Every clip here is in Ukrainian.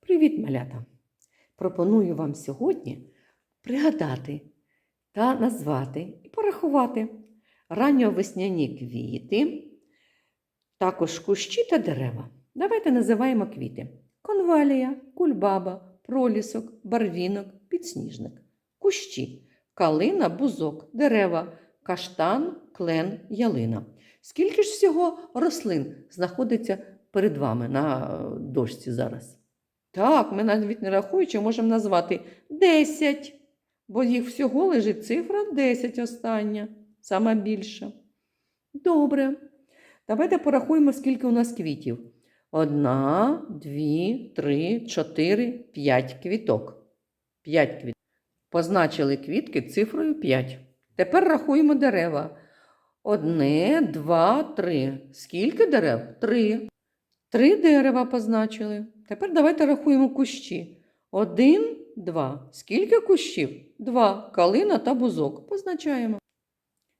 Привіт, малята! Пропоную вам сьогодні пригадати та назвати і порахувати ранньовесняні квіти, також кущі та дерева. Давайте називаємо квіти: конвалія, кульбаба, пролісок, барвінок, підсніжник. Кущі, калина, бузок, дерева, каштан, клен, ялина. Скільки ж всього рослин знаходиться перед вами на е, дошці зараз? Так, ми навіть не рахуючи, можемо назвати 10, бо їх всього лежить цифра 10 остання, сама більша. Добре. Давайте порахуємо, скільки у нас квітів. Одна, дві, три, чотири, п'ять квіток. П'ять квіток. Позначили квітки цифрою 5. Тепер рахуємо дерева. Одне, два, три. Скільки дерев? Три. Три дерева позначили. Тепер давайте рахуємо кущі. Один, два. Скільки кущів? Два. Калина та бузок. Позначаємо.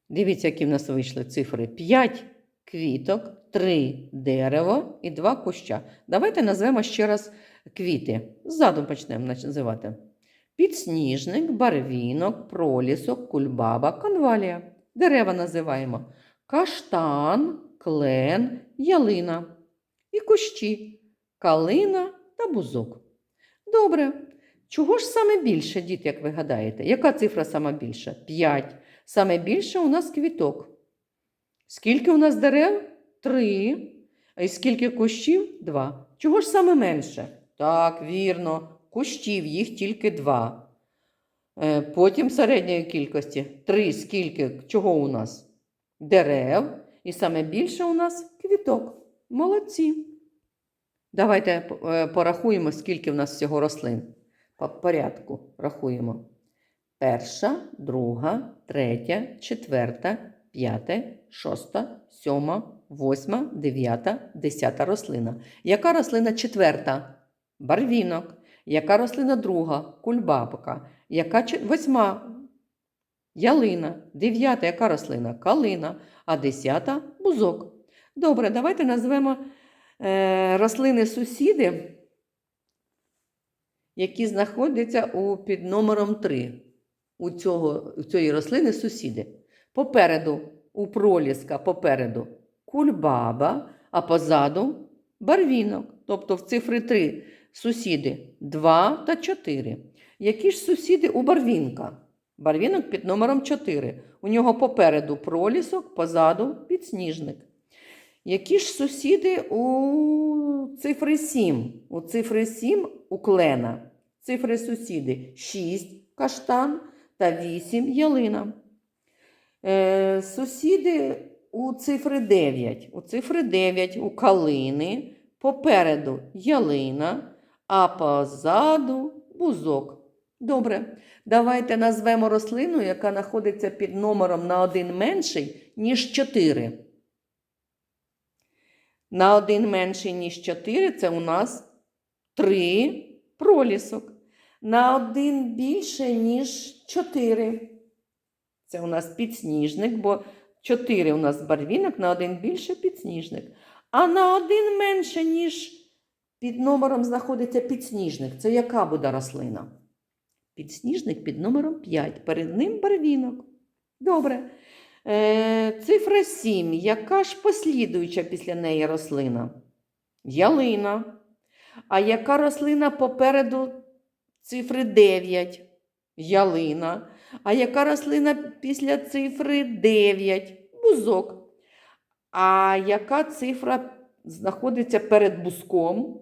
Дивіться, які в нас вийшли цифри. П'ять квіток, три дерева і два куща. Давайте назвемо ще раз квіти. Ззаду почнемо називати. Підсніжник, барвінок, пролісок, кульбаба, конвалія. Дерева називаємо каштан, клен, ялина. І кущі калина та бузок. Добре. Чого ж саме більше, діти, як ви гадаєте? Яка цифра саме більша? П'ять. Саме більше у нас квіток. Скільки у нас дерев? Три. А скільки кущів? Два. Чого ж саме менше? Так, вірно, кущів їх тільки два. Е, Потім середньої кількості три. Скільки? Чого у нас? Дерев. І саме більше у нас квіток. Молодці. Давайте е, порахуємо, скільки в нас всього рослин. По порядку рахуємо. Перша, друга, третя, четверта, п'ята, шоста, сьома, восьма, дев'ята, десята рослина. Яка рослина четверта? Барвінок. Яка рослина друга? Кульбабка. Яка восьма? Ялина. Дев'ята яка рослина? Калина. А десята бузок. Добре, давайте назвемо е, рослини сусіди, які знаходяться у, під номером 3. У, цього, у цієї рослини сусіди. Попереду, у проліска, попереду кульбаба, а позаду барвінок. Тобто в цифри 3 сусіди 2 та 4. Які ж сусіди у барвінка? Барвінок під номером 4. У нього попереду пролісок, позаду підсніжник. Які ж сусіди у цифри 7? У цифри 7 у клена. Цифри сусіди 6 каштан та 8 ялина. Е, сусіди у цифри 9. У цифри 9 у калини, попереду ялина, а позаду бузок. Добре, давайте назвемо рослину, яка знаходиться під номером на один менший, ніж 4. На один менший, ніж 4 це у нас 3 пролісок. На один більше, ніж 4. Це у нас підсніжник, бо 4 у нас барвінок, на один більше підсніжник. А на один менше, ніж під номером знаходиться підсніжник. Це яка буде рослина? Підсніжник під номером 5. Перед ним барвінок. Добре. Е, цифра 7. Яка ж послідуюча після неї рослина? Ялина. А яка рослина попереду цифри 9? Ялина. А яка рослина після цифри 9? Бузок. А яка цифра знаходиться перед бузком?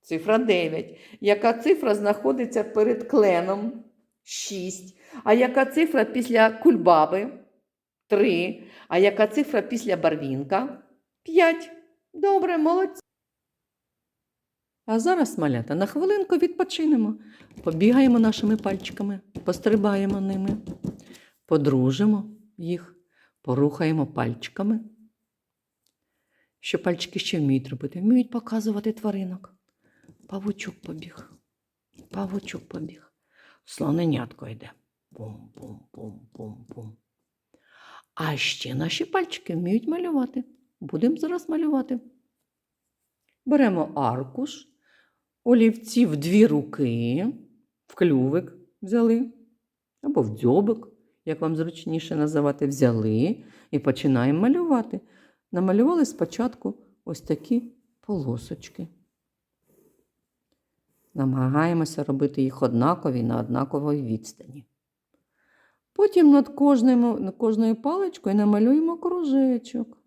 Цифра 9. Яка цифра знаходиться перед кленом? 6. А яка цифра після кульбаби? 3. А яка цифра після барвінка? 5. Добре, молодці. А зараз, малята, на хвилинку відпочинемо. Побігаємо нашими пальчиками, пострибаємо ними, подружимо їх, порухаємо пальчиками. Що пальчики ще вміють робити? Вміють показувати тваринок. Павучок побіг. Павучок побіг. Слоненятко йде. Бум-бум-бум-бум-бум. А ще наші пальчики вміють малювати. Будемо зараз малювати. Беремо аркуш, олівці в дві руки, в клювик взяли, або в дзьобик, як вам зручніше називати, взяли і починаємо малювати. Намалювали спочатку ось такі полосочки. Намагаємося робити їх однакові на однаковій відстані. Потім над кожним, над кожною паличкою намалюємо кружечок.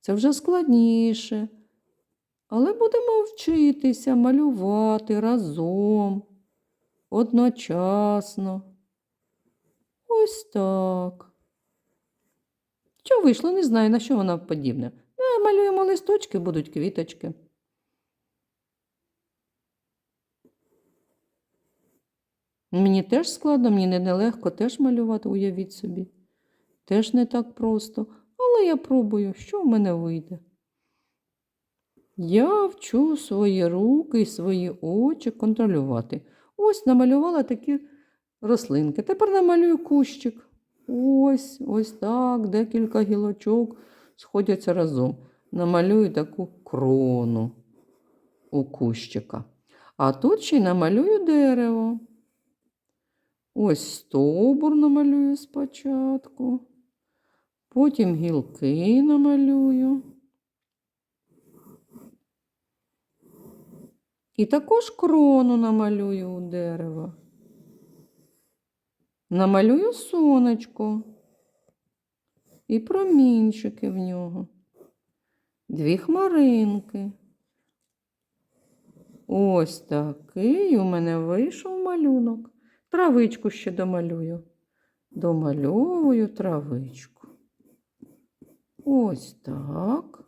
Це вже складніше. Але будемо вчитися малювати разом, одночасно. Ось так. Що вийшло, не знаю, на що воно подібне. Малюємо листочки, будуть квіточки. Мені теж складно, мені нелегко теж малювати, уявіть собі. Теж не так просто. Але я пробую, що в мене вийде. Я вчу свої руки і свої очі контролювати. Ось намалювала такі рослинки. Тепер намалюю кущик. Ось, ось так, декілька гілочок сходяться разом. Намалюю таку крону у кущика. А тут ще й намалюю дерево. Ось стовбур намалюю спочатку. Потім гілки намалюю. І також крону намалюю у дерева. Намалюю сонечко і промінчики в нього. Дві хмаринки. Ось такий у мене вийшов малюнок. Травичку ще домалюю. Домальовую травичку. Ось так.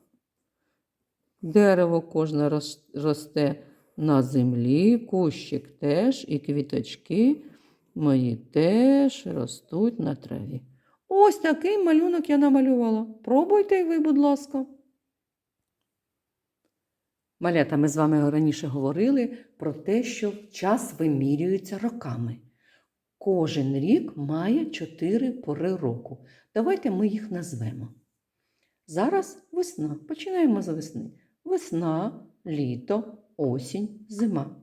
Дерево кожне росте на землі, кущик теж, і квіточки мої теж ростуть на траві. Ось такий малюнок я намалювала. Пробуйте ви, будь ласка. Малята, ми з вами раніше говорили про те, що час вимірюється роками. Кожен рік має чотири пори року. Давайте ми їх назвемо. Зараз весна. Починаємо з весни. Весна, літо, осінь, зима.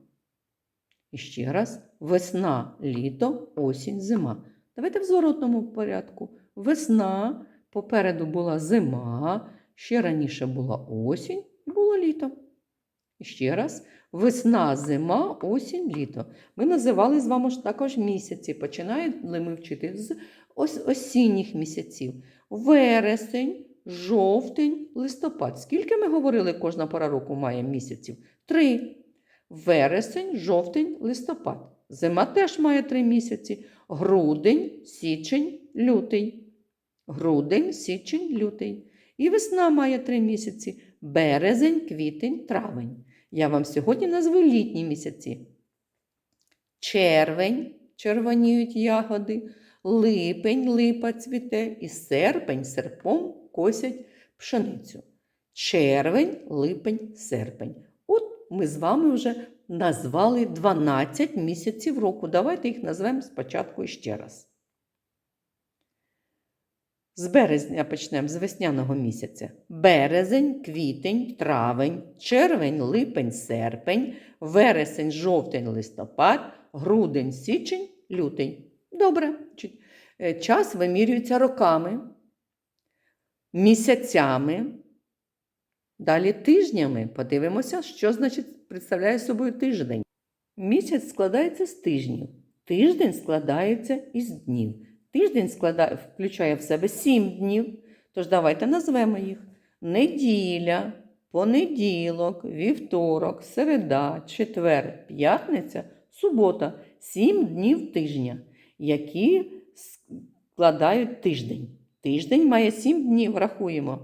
І ще раз весна, літо, осінь, зима. Давайте в зворотному порядку. Весна, попереду була зима, ще раніше була осінь і було літо. І ще раз, весна, зима, осінь, літо. Ми називали з вами також місяці. Починали ми вчити з ос- осінніх місяців. Вересень, жовтень, листопад. Скільки ми говорили, кожна пора року має місяців? Три. Вересень, жовтень, листопад. Зима теж має три місяці. Грудень, січень, лютий. Грудень, січень, лютий. І весна має три місяці: березень, квітень, травень. Я вам сьогодні назву літні місяці. Червень, червоніють ягоди, липень, липа цвіте, і серпень, серпом косять пшеницю. Червень, липень, серпень. От ми з вами вже назвали 12 місяців року. Давайте їх назвемо спочатку ще раз. З березня почнемо з весняного місяця. Березень, квітень, травень, червень, липень, серпень, вересень, жовтень, листопад, грудень, січень, лютень. Добре. Е, Час вимірюється роками, місяцями, далі тижнями. Подивимося, що значить представляє собою тиждень. Місяць складається з тижнів. Тиждень складається із днів. Тиждень складає, включає в себе сім днів. Тож давайте назвемо їх: неділя, понеділок, вівторок, середа, четвер, п'ятниця, субота. Сім днів тижня, які складають тиждень. Тиждень має сім днів, рахуємо.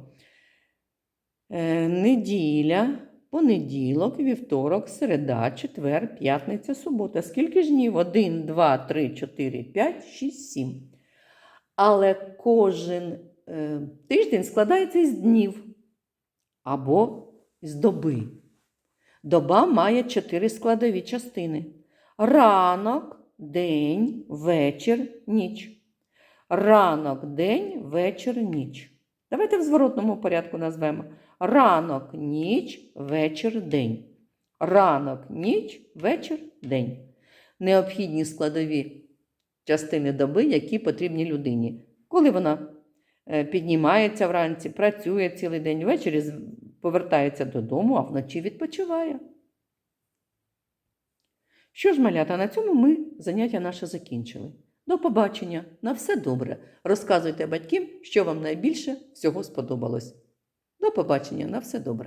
Е, неділя, понеділок, вівторок, середа, четвер, п'ятниця, субота. Скільки ж днів? Один, два, три, чотири, п'ять, шість, сім. Але кожен е, тиждень складається із днів або з доби. Доба має чотири складові частини: ранок, день, вечір, ніч. Ранок, день, вечір, ніч. Давайте в зворотному порядку назвемо ранок, ніч, вечір, день. ранок, ніч, вечір, день. Необхідні складові частини доби, які потрібні людині. Коли вона е, піднімається вранці, працює цілий день, ввечері повертається додому, а вночі відпочиває. Що ж, малята, на цьому ми заняття наше закінчили. До побачення. На все добре. Розказуйте батькам, що вам найбільше всього сподобалось. До побачення, на все добре.